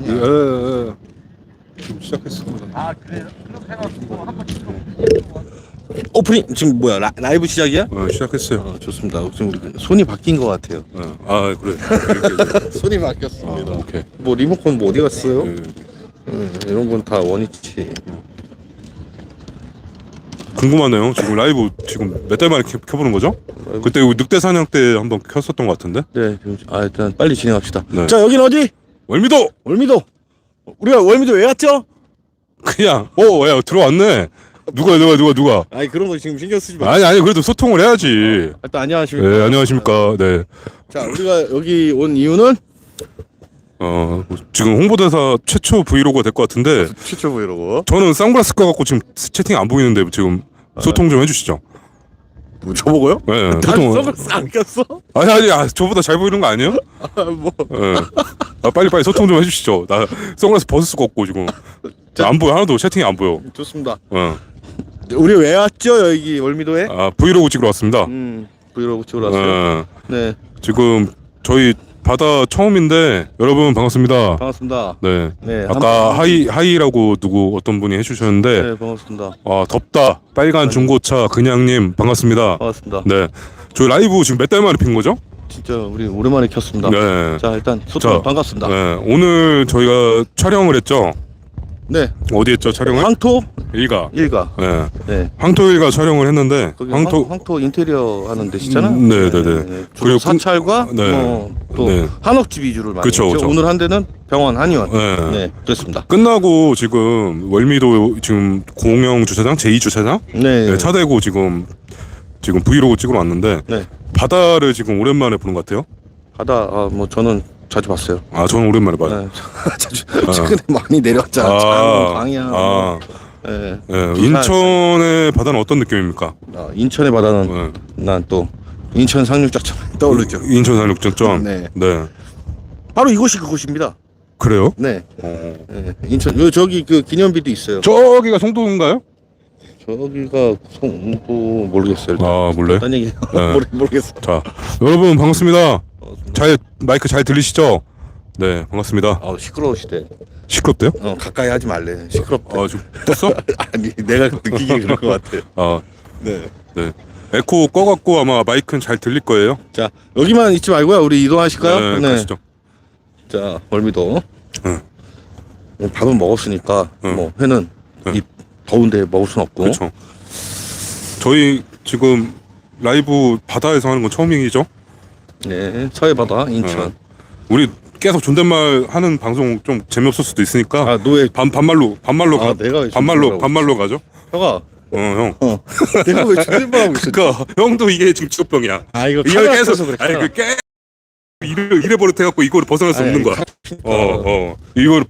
아니야. 예, 예, 예. 지금 시작했습니다. 아 그래 그렇게 해가지고 한번 오프닝 지금 뭐야 라, 라이브 시작이야? 어, 시작했어요. 어, 좋습니다. 지금 우리 손이 바뀐 것 같아요. 어, 아 그래. 이렇게. 손이 아, 바뀌었습니다. 오케이. 뭐 리모컨 뭐 어디 갔어요? 예. 음, 이런 건 다 원위치. 궁금하네요. 지금 라이브 지금 몇 달 만에 켜, 켜보는 거죠? 그때 우리 늑대 사냥 때 한번 켰었던 것 같은데. 네, 지금 아 일단 빨리 진행합시다. 네. 자 여긴 어디? 월미도 월미도. 우리가 월미도 왜 왔죠? 그냥 어 야 들어왔네. 누가 누가 누가 누가. 아니 그런 거 지금 신경 쓰지 마. 아니 아니 그래도 소통을 해야지. 일단 안녕하십니까. 네 안녕하십니까. 네. 자 우리가 여기 온 이유는 어 지금 홍보대사 최초 브이로그가 될 것 같은데 최초 브이로그. 저는 선글라스 껴갖고 지금 채팅 안 보이는데 지금 소통 좀 해주시죠. 뭐 저보고요? 네, 난 소통. 선글라스 안 꼈어? 아니 아니 아, 저보다 잘 보이는 거 아니에요? 아, 뭐. 예. 아, 빨리 빨리 소통 좀 해주시죠. 나 선글라스 벗을 수가 없고 지금 나안 보여 하나도 채팅이 안 보여. 좋습니다. 어. 우리 왜 왔죠 여기 월미도에? 아 브이로그 찍으러 왔습니다. 음 브이로그 찍으러 왔어요. 어, 네 지금 저희 바다 처음인데 여러분 반갑습니다. 반갑습니다. 네. 네 아까 한- 하이 하이라고 누구 어떤 분이 해주셨는데 네 반갑습니다. 아 덥다 빨간 중고차 그냥님 반갑습니다. 반갑습니다. 네. 저희 라이브 지금 몇 달 만에 핀 거죠? 진짜 우리 오랜만에 켰습니다. 네. 자 일단 소통 자, 반갑습니다. 네. 오늘 저희가 촬영을 했죠. 네 어디 했죠 촬영을? 황토 일가. 일가. 네. 네 황토 일가 촬영을 했는데 거기 황토 황, 황토 인테리어 하는 데시잖아. 음, 네, 네, 네. 주로 그리고 사찰과 네. 뭐, 또 네. 한옥집 위주를 많이 그쵸, 했죠. 그쵸. 오늘 한 대는 병원 한의원. 네. 네, 그렇습니다. 끝나고 지금 월미도 지금 공영 주차장 제2 주차장 네, 네, 차 대고 지금 지금 브이로그 찍으러 왔는데 네. 바다를 지금 오랜만에 보는 것 같아요. 바다 아, 뭐 저는 자주 봤어요. 아 저는 오랜만에 봐요. 네. 자주 최근에 많이 내려왔잖아. 아, 장, 광양. 아, 네. 예, 부산. 인천의 바다는 어떤 느낌입니까? 아, 인천의 바다는 네. 난또 인천 상륙작전 떠오르죠. 인천 산육전점. 네. 네. 바로 이곳이 그곳입니다. 그래요? 네. 어. 네. 인천 요 저기 그 기념비도 있어요. 저기가 송도인가요? 저기가 송도 모르겠어요. 일단. 아 몰래? 얘기예요? 네. 모르, 모르겠어. 자 여러분 반갑습니다. 잘 마이크 잘 들리시죠? 네 반갑습니다. 아 시끄러우시대. 시끄럽대요? 어 가까이 하지 말래. 시끄럽다. 아 지금 떴어? 아니 내가 느끼기 그럴 것 같아. 아 네. 네. 에코 꺼갖고 아마 마이크는 잘 들릴 거예요. 자 여기만 있지 말고요. 우리 이동하실까요? 네, 가시죠. 자 월미도. 응. 밥은 먹었으니까 응. 뭐 회는 응. 이 더운데 먹을 순 없고. 그렇죠. 저희 지금 라이브 바다에서 하는 건 처음이죠? 네. 서해 바다 인천. 응. 우리 계속 존댓말 하는 방송 좀 재미없을 수도 있으니까 아 노예. 반 반말로 반말로 아, 가, 내가 왜 반말로 존댓말하고 반말로 가죠? 형아. 어 형. 어. 내가 왜 존댓말하고 있어? 그니까 형도 이게 지금 직업병이야. 아 이거 카메라 계속 켜서 그래. 아니 카메라. 그 깨. 이래 이래 버릇 해갖고 이거를 벗어날 수 아니, 없는 거야. 어. 어 어. 이걸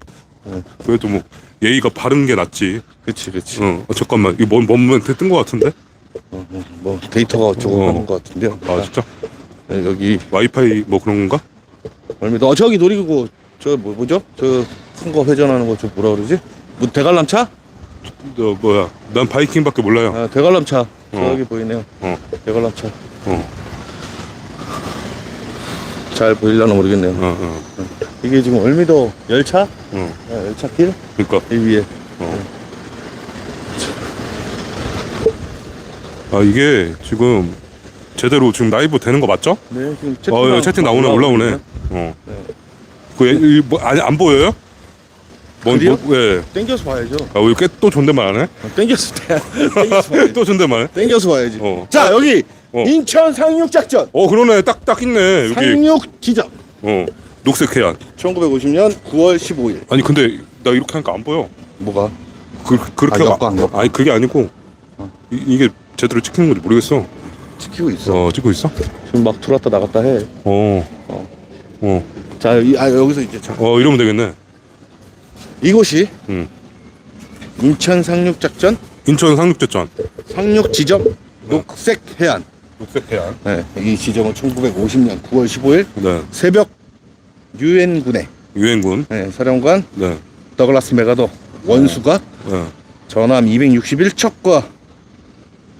어. 그래도 뭐 예의가 바른 게 낫지. 그치 그치. 어, 어 잠깐만 이거 뭔뭔 멘트 뜬거 같은데? 어, 뭐, 뭐 데이터가 어쩌고 어. 하는 것 같은데요. 아 진짜? 네, 여기 와이파이 뭐 그런 건가? 월미도 어 저기 놀이기구 저 뭐, 뭐죠? 저 큰 거 회전하는 거 저 뭐라 그러지? 뭐 대관람차? 너 뭐야? 난 바이킹밖에 몰라요. 아 대관람차 어. 저기 보이네요. 어. 대관람차 어. 잘 보이려나 모르겠네요. 어, 어. 이게 지금 월미도 열차? 어. 아, 열차길 그러니까 이 위에. 어. 아 이게 지금 제대로 지금 라이브 되는 거 맞죠? 네 지금 채팅, 어, 나- 채팅 나오네 올라오네. 어. 그 예, 이, 뭐, 아니 안 보여요? 뭔, 글이요? 뭐, 예. 땡겨서 봐야죠. 아, 우리 꽤또 존댓말 안 해? 어, 땡겨서 땡겨서 봐야지. 또 존댓말 해? 땡겨서 봐야지. 어. 자 여기 어. 인천 상륙 작전 어, 그러네. 딱, 딱 있네. 여기. 상륙 지점 어. 녹색 해안. 1950년 9월 15일. 아니, 근데 나 이렇게 하니까 안 보여. 뭐가? 그, 그렇게 아, 안? 아니, 그게 아니고. 이, 이게 제대로 찍히는 건지 모르겠어. 지키고 있어. 어, 찍고 있어? 지금 막 들어왔다 나갔다 해. 어. 어. 어. 자, 이, 아, 여기서 이제 자, 어, 이러면 되겠네. 이곳이 응. 인천 상륙작전 인천 상륙제전. 상륙 지점 녹색 해안. 녹색 해안. 네, 이 지점은 1950년 9월 15일 네. 새벽 유엔군의 유엔군. 네, 사령관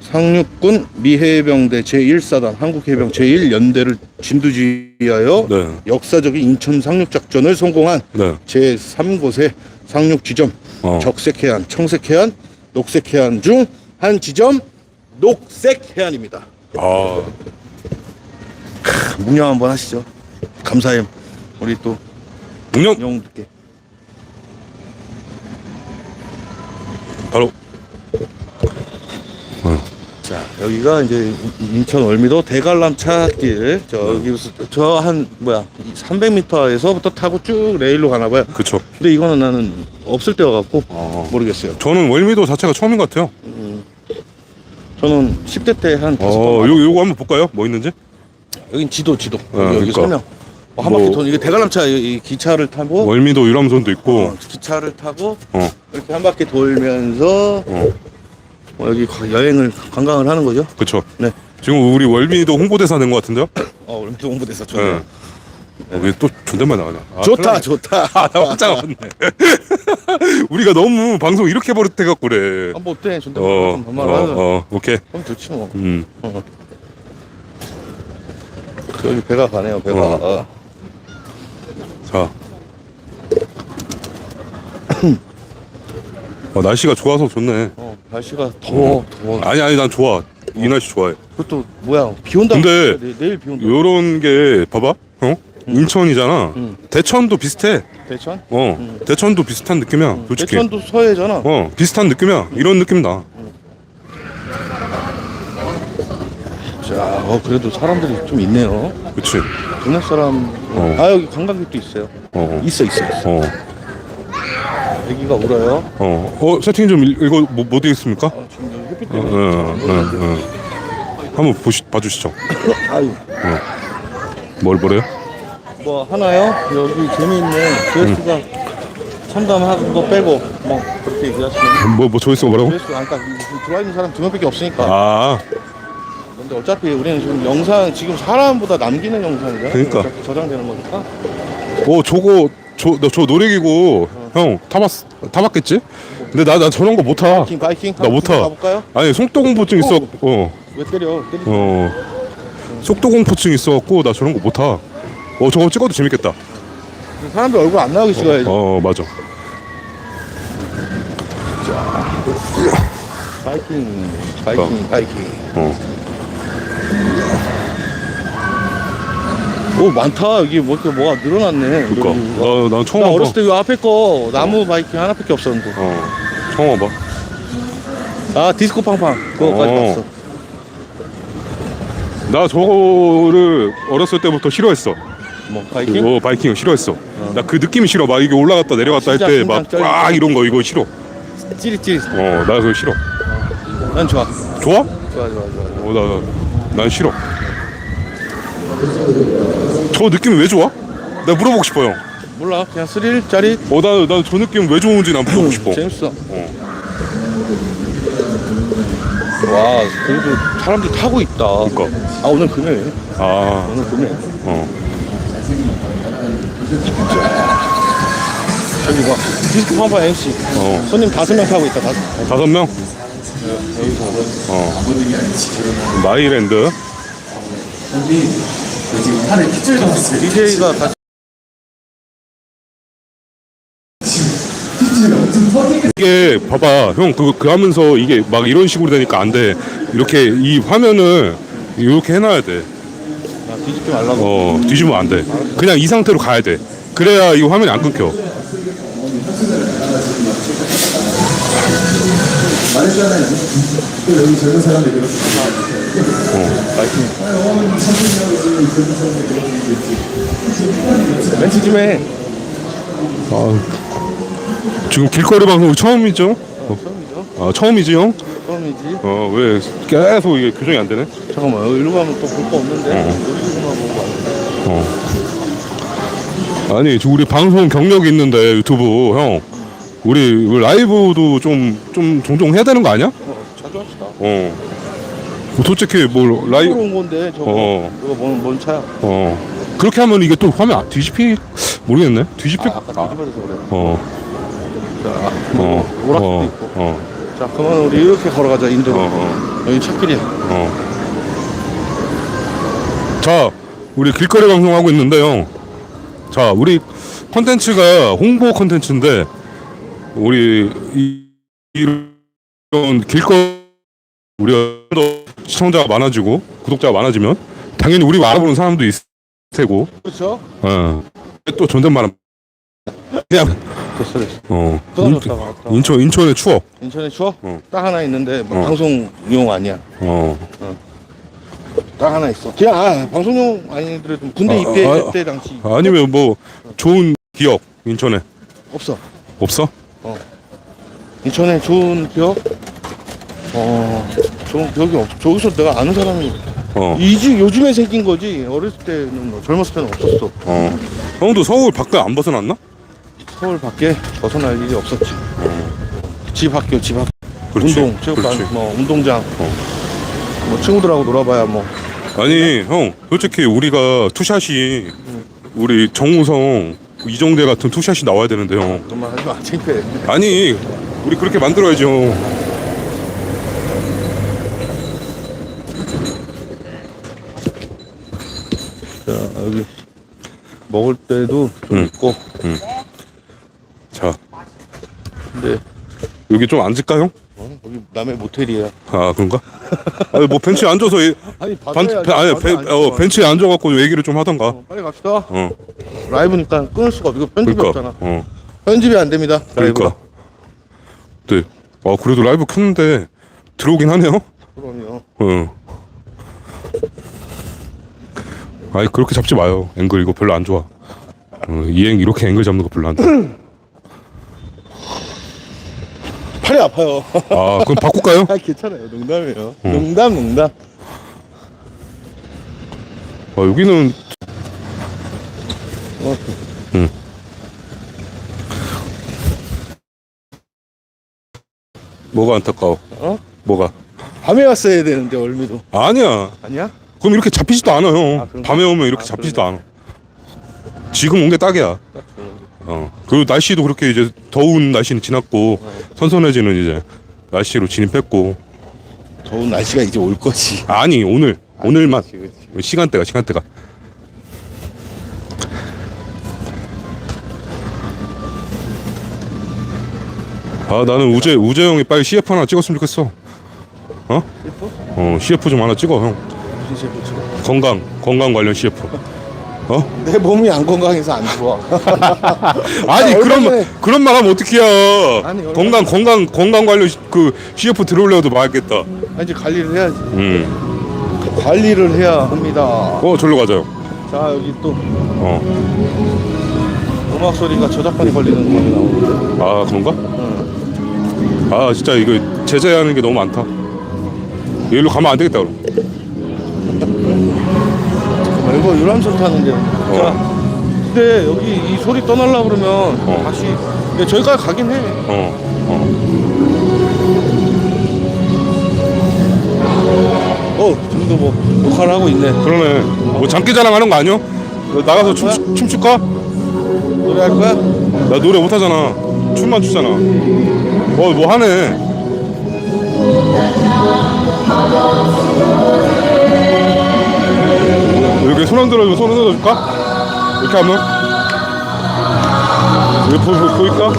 상륙군 미해병대 제1사단 한국해병 제1연대를 진두지휘하여 네. 역사적인 인천 상륙작전을 성공한 네. 제3곳의 상륙 지점 어. 적색해안, 청색해안, 녹색해안 중 한 지점 녹색해안입니다. 아, 묵념 한번 하시죠. 감사해. 우리 또 묵념 영웅들께. 바로 자 여기가 이제 인천 월미도 대관람차길 저기서 저 한 뭐야 300m에서부터 타고 쭉 레일로 가나 봐요. 그쵸. 근데 이거는 나는 없을 때 와 갖고 어. 모르겠어요. 저는 월미도 자체가 처음인 것 같아요. 저는 10대 때 한 다섯 어, 번 요 요거 한번 볼까요? 뭐 있는지? 여긴 지도 지도 어, 여기, 여기 그러니까. 설명 어, 한 바퀴 뭐- 돈 이게 대관람차 이, 이 기차를 타고 월미도 유람선도 있고. 어, 기차를 타고 어. 이렇게 한 바퀴 돌면서 어. 어, 여기 가- 여행을 관광을 하는 거죠. 그쵸. 네. 지금 우리 월미도 홍보대사 된 것 같은데요? 어 월미도 홍보대사 네. 좋네요. 어, 왜또 존댓말 나가냐? 아, 좋다 큰일. 좋다. 아, 나 깜짝 놀랐네. 우리가 너무 방송 이렇게 버릇해갖고 그래. 아, 뭐 어때? 존댓말 어, 좀 어, 반말 하자. 어, 오케이. 그럼 좋지 뭐. 음. 어. 여기 배가 가네요. 배가. 어. 어. 자. 어, 날씨가 좋아서 좋네. 어, 날씨가 더워 더워. 아니, 아니, 난 좋아. 이 날씨 좋아해. 그것도 뭐야? 비 온다. 근데 내, 내일 비 온다. 요런 게, 봐봐. 어? 인천이잖아. 응. 대천도 비슷해. 대천? 어. 대천도 비슷한 느낌이야, 솔직히. 대천도 서해잖아. 어, 비슷한 느낌이야. 이런 느낌 나. 자, 어 그래도 사람들이 좀 있네요. 그치? 동네 사람. 어. 아 여기 관광객도 있어요. 어. 있어 있어 있어. 어. 여기가 울어요. 어. 어, 세팅 좀 읽- 읽어, 뭐, 뭐 되겠습니까? 어, 지금 여기 햇빛 어, 때문에. 보이는데. 어. 한번 보시, 봐주시죠. 아유. 뭘, 뭐래요? 뭐 하나요? 여기 재미있는 조회수가 참담한 거 빼고 뭐 그렇게 얘기하시면 뭐, 뭐, 조회수가 뭐라고? 조회수 아까 들어와 있는 사람 두 명밖에 없으니까 아, 근데 어차피 우리는 지금 영상 지금 사람보다 남기는 영상이잖아 그러니까. 어차피 저장되는 거니까 어, 저거, 저, 너, 저 놀이기구, 형, 타봤, 타봤겠지? 근데 나, 나 저런 거 못 타. 바이킹 바이킹 나못 타. 가볼까요? 아니, 속도공포증 있어, 어, 왜 때려 때리 어. 속도공포증 있어갖고, 나 저런 거 못 타. 어, 저거 찍어도 재밌겠다. 사람들 얼굴 안 나오게 찍어야지 어, 맞아. 바이킹 바이킹 바이킹 어. 오 많다 여기 뭐 이렇게 뭐가 늘어났네 그니까. 나, 난 처음 나 와봐. 어렸을 때 이 앞에 거 나무 바이킹 하나밖에 없었는데 어, 처음 와봐. 아 디스코 팡팡 그거까지 어. 봤어 나 저거를 어렸을 때부터 싫어했어. 뭐 바이킹? 어, 바이킹 싫어했어. 나 그 느낌이 싫어. 막 이게 올라갔다 내려갔다 할 심장, 때막 심장 꽉 이런 거 이거 싫어. 찌릿찌릿 어, 나 그거 싫어. 난 좋아 좋아? 좋아 좋아 좋아 어, 나, 나, 난 싫어. 저 느낌이 왜 좋아? 나 물어보고 싶어요. 몰라 그냥 스릴 짜릿 어, 나, 나 저 느낌 왜 좋은지 난 물어보고 싶어. 재밌어 어. 와 그래도 사람들이 타고 있다 그니까. 아 오늘 금요일 아, 오늘 금요일 어. 저기 봐 디스코 팡팡 MC 어. 손님 다섯 명 타고 있다 다섯 다섯. 다섯 명? 여기서 어. 마이랜드. DJ가 같이 이게 봐봐 형그그 하면서 이게 막 이런 식으로 되니까 안 돼. 이렇게 이 화면을 이렇게 해놔야 돼. 아, 뒤집지 말라고 어 뒤집으면 안 돼. 그냥 이 상태로 가야 돼. 그래야 이 화면이 안 끊겨. 말했잖아요. 또 여기 젊은 사람들이 그렇게 멘트 좀 해 아, 지금 길거리 방송 처음이죠? 어. 처음이죠 아 처음이지 형? 처음이지 어 왜 계속 이게 교정이 안 되네? 잠깐만 여기 일로 가면 또 볼 거 없는데 어. 놀이기구만 보고 가는데 어. 아니 저 우리 방송 경력이 있는데 유튜브 형 우리 라이브도 좀 좀 종종 해야 되는 거 아니야? 어, 자주 합시다 어. 뭐 솔직히 뭐 라이브 온 건데 저거 어. 이거 뭔, 뭔 차야 어 그렇게 하면 이게 또 화면 안- 뒤집히 모르겠네 뒤집히 아, 아까 뒤집어져서 그래 어. 자, 어. 오락도 어. 있고 어. 자 그러면 우리 이렇게 걸어가자 인도로 어, 어. 여기 찾길이야 어. 자, 우리 길거리 방송하고 있는데요. 자, 우리 컨텐츠가 홍보 컨텐츠인데, 우리 이, 이런 길거리, 우리가 더 시청자가 많아지고, 구독자가 많아지면, 당연히 우리 알아보는 사람도 있을 테고, 그렇죠? 어. 또 존댓말은 그냥, 됐어 됐어 어. 끊어졌다 나왔다 인천, 인천의 추억. 인천에 추억? 어. 딱 하나 있는데 뭐 어. 방송용 아니야 어. 딱 하나 있어 그냥 아, 방송용 아니더라도 군대 아, 입대 아, 때 당시 아니면 뭐, 좋은 기억, 인천에. 없어 없어? 인천에 좋은 기억? 어 좋은 기억이 없어 저기서 내가 아는 사람이 어. 이지 요즘에 생긴 거지 어렸을 때는 뭐 젊었을 때는 없었어 어. 형도 서울 밖에 안 벗어났나? 서울 밖에 벗어날 일이 없었지 집 학교 집 학교 그렇지. 운동 체육관 그렇지. 뭐 운동장 어. 뭐 친구들하고 놀아봐야 뭐 아니 형 솔직히 우리가 투샷이 우리 정우성 이정대 같은 투샷이 나와야 되는데 형 그런 말 하지 마 창피해 아니 우리 그렇게 만들어야죠 자 여기 먹을 때도 좀 응. 있고. 자. 근데 여기 좀 앉을까 형? 어, 여기 남의 모텔이야. 아 그런가? 아니 뭐 벤치에 앉아서 이- 아니 반, 벤- 아니 벤, 어, 벤치에 앉아갖고 얘기를 좀 하던가. 어, 빨리 갑시다. 어. 라이브니까 끊을 수가 없어. 이거 편집이 그러니까. 없잖아. 어. 편집이 안 됩니다 라이브가. 그러니까 네. 아 그래도 라이브 켰는데 들어오긴 하네요? 그럼요. 어. 아니 그렇게 잡지 마요. 앵글 이거 별로 안 좋아. 어, 이앵 이렇게 앵글 잡는 거 별로 안 좋아. 팔이 아파요 아 그럼 바꿀까요? 아 괜찮아요 농담이에요 농담 농담 아, 여기는 어, 뭐가 안타까워? 어? 뭐가? 밤에 왔어야 되는데 얼미도 아니야. 아니야? 그럼 이렇게 잡히지도 않아 형. 아, 그런가? 밤에 오면 이렇게 아, 잡히지도 않아. 지금 온 게 딱이야. 어. 그리고 날씨도 그렇게 이제 더운 날씨는 지났고 선선해지는 이제 날씨로 진입했고 더운 날씨가 이제 올 거지 아니 오늘 오늘만 그치, 그치. 시간대가 시간대가 아 나는 우재 우재 형이 빨리 CF 하나 찍었으면 좋겠어 어? 어 CF 좀 하나 찍어 형 무슨 셰프 찍어 건강 건강 관련 CF 어? 내 몸이 안 건강해서 안 좋아 아니 얼마 그런 말 전에- 그런 말 하면 어떡해요 아니, 얼마 건강 건강 건강 관련 시- 그 CF 들어올려도 말겠다 아, 이제 관리를 해야지 음어 관리를 해야 합니다 절로 가자요 자 여기 또 어. 음악 소리가 저작권이 걸리는 음악이 나오는데 아 그런가? 응. 아 진짜 이거 제재하는 게 너무 많다. 여기로 가면 안 되겠다 그럼. 이거 유람선 타는데 자 근데 여기 이 소리 떠날라 그러면 어. 다시 근데 저기까지 가긴 해 어. 어. 어, 지금도 뭐 녹화를 하고 있네. 그러네. 뭐 장기 자랑 하는 거 아니야? 너 나가서 춤 춤출까? 노래할 거야? 나 노래 못 하잖아. 춤만 추잖아. 어 뭐 하네. 여기 손 흔들어줘 손 흔들어줄까? 이렇게 하면 여기 보, 보, 보일까?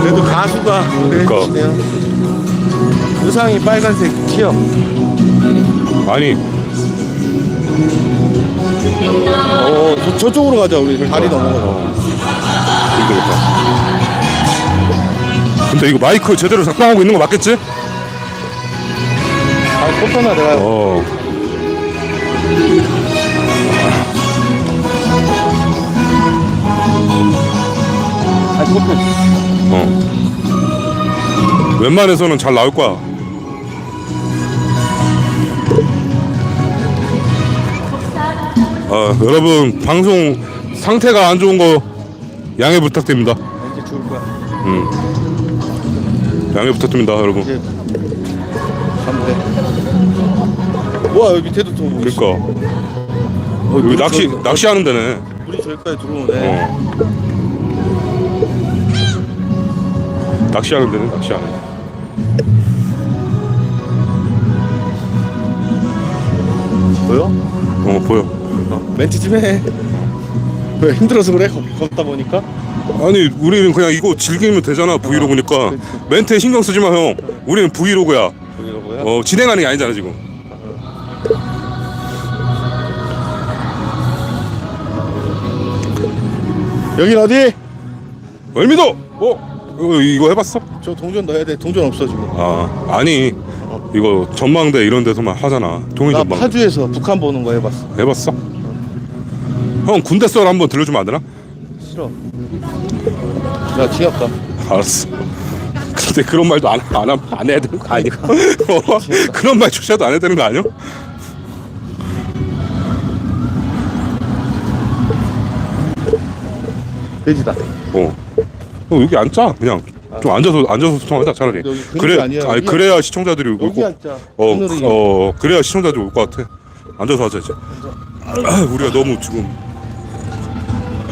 그래도 가수가 그러니까. 해주시네요. 의상이 빨간색 티어. 아니 어, 저, 저쪽으로 가자, 우리. 다리 넘어가자. 힘들겠다. 근데 이거 마이크 제대로 작동하고 있는 거 맞겠지? 아, 코터나 내가. 어. 아, 코터. 어. 웬만해서는 잘 나올 거야. 아, 여러분 방송 상태가 안 좋은 거 양해 부탁드립니다. 이제 죽을 거야. 양해 부탁드립니다, 여러분. 이제. 가면 돼. 우와, 여기 밑에도 또뭐 있어. 그러니까 여기 물 낚시 저기- 낚시하는 데네. 물이 저기까지 들어오네. 어. 낚시하는 데는 낚시하는. 데. 보여? 어 보여. 어, 멘트 좀 해. 왜 힘들어서 그래? 걷- 걷다 보니까? 아니 우리는 그냥 이거 즐기면 되잖아 브이로그니까 멘트에 신경 쓰지 마 형. 우리는 브이로그야. 보이라고요? 어 진행하는 게 아니잖아 지금. 여긴 어디? 월미도. 어 이거, 이거 해봤어? 저 동전 넣어야 돼. 동전 없어 지금. 아 아니 이거 전망대 이런 데서만 하잖아. 동일 나 전망. 파주에서 북한 보는 거 해봤어. 해봤어? 형 군대 썰 한번 들려주면 안 되나? 싫어. 야 지겹다. 알았어. 근데 그런 말도 안, 안, 함- 안 해야 되는 거 아니야? 어? 그런 말 조차도 안 해야 되는 거 아니야? 돼지다. 어. 어, 여기 앉자 그냥 좀 앉아서 앉아서 소통하자 차라리. 여기 그런 그래, 게 아니야. 아니 여기 그래야 시청자들이 올 여기 거. 앉자. 어, 하늘이. 어, 그래야 시청자들이 올 것 같아. 앉아서 하자 이제. 아, 우리가 너무 지금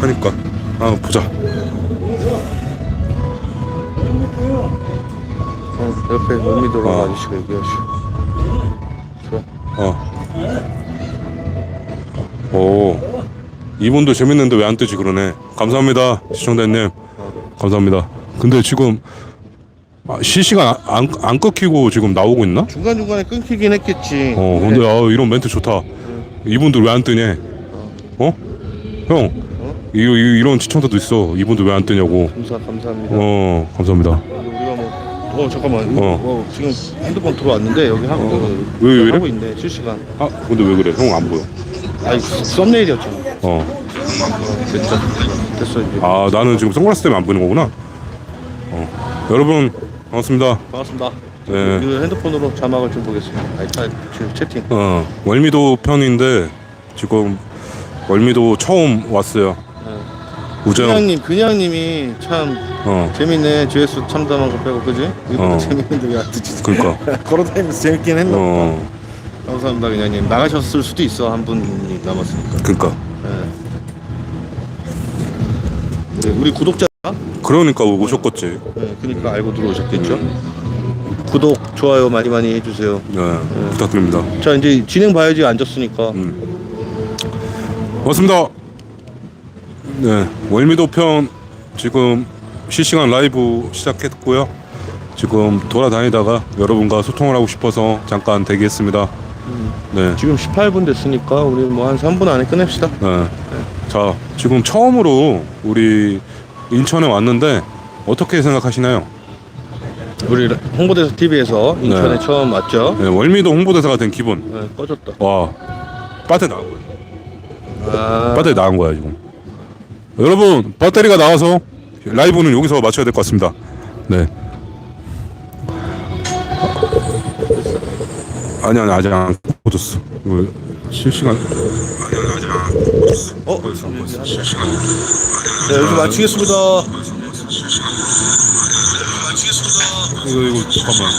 하니까. 아 보자. 어, 옆에 멀미도로 어. 아저씨가 얘기하시. 좋아. 어. 오. 이분도 재밌는데 왜 안 뜨지 그러네. 감사합니다 시청자님. 감사합니다. 근데 지금 아, 실시간 안, 안, 안 끊기고 지금 나오고 있나? 중간 중간에 끊기긴 했겠지. 어 근데 아, 이런 멘트 좋다. 이분들 왜 안 뜨냐? 어? 형, 이, 이, 이 런 시청자도 있어. 이분들 왜안 뜨냐고. 감사 감사합니다. 어 감사합니다. 우리가 뭐. 어 잠깐만. 어. 어. 지금 핸드폰 들어왔는데 여기 하고 어, 왜, 왜 이래? 하고 있네 실시간. 아 근데 왜 그래? 형 안 보여. 아이 썸네일이었잖아. 어. 됐죠. 됐어 이제. 아 나는 지금 선글라스 때문에 안 보이는 거구나. 어. 여러분 반갑습니다. 반갑습니다. 네. 이 핸드폰으로 자막을 좀 보겠습니다. 타 지금 채팅. 어, 월미도 편인데 지금 월미도 처음 왔어요. 우정. 그냥님 그냥님이 참 어, 재밌네. 조회수 참담한 거 빼고 그지? 이거 어. 재밌는데 왜안 듣지? 그러니까. 걸어다니면서 재밌긴 했나 보다. 어, 감사합니다 그냥님. 나가셨을 수도 있어 한 분이 남았으니까. 그러니까. 네, 우리 구독자. 그러니까 오셨겠지. 네, 그러니까 알고 들어오셨겠죠. 구독 좋아요 많이 많이 해주세요. 네, 부탁드립니다. 자 이제 진행 봐야지 앉았으니까. 음. 반갑습니다. 네, 월미도 편 지금 실시간 라이브 시작했고요. 지금 돌아다니다가 여러분과 소통을 하고 싶어서 잠깐 대기했습니다. 네. 지금 18분 됐으니까 우리 뭐 한 3분 안에 끝냅시다. 네. 자, 지금 처음으로 우리 인천에 왔는데 어떻게 생각하시나요? 우리 홍보대사 TV에서 인천에 네. 처음 왔죠. 네, 월미도 홍보대사가 된 기분. 네, 꺼졌다. 와, 배터리 나온 거야. 아, 배터리 나온 거야 지금. 여러분, 배터리가 나와서 라이브는 여기서 마쳐야 될 것 같습니다. 네. 아니 아니 아직 안 꽂았어. 이거 실시간. 아니 아니 아직 안 꽂았어. 어? 네, 여기서 마치겠습니다. 이거 이거 잠깐만.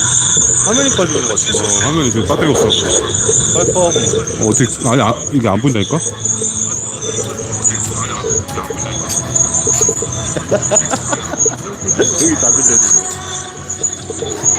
화면이 꺼지는 것 같아. 어, 화면이 지금 배터리 없어. 빨리 꺼. 어, 어떻게 아니 아, 이게 안 보인다니까? 여기 다 들려.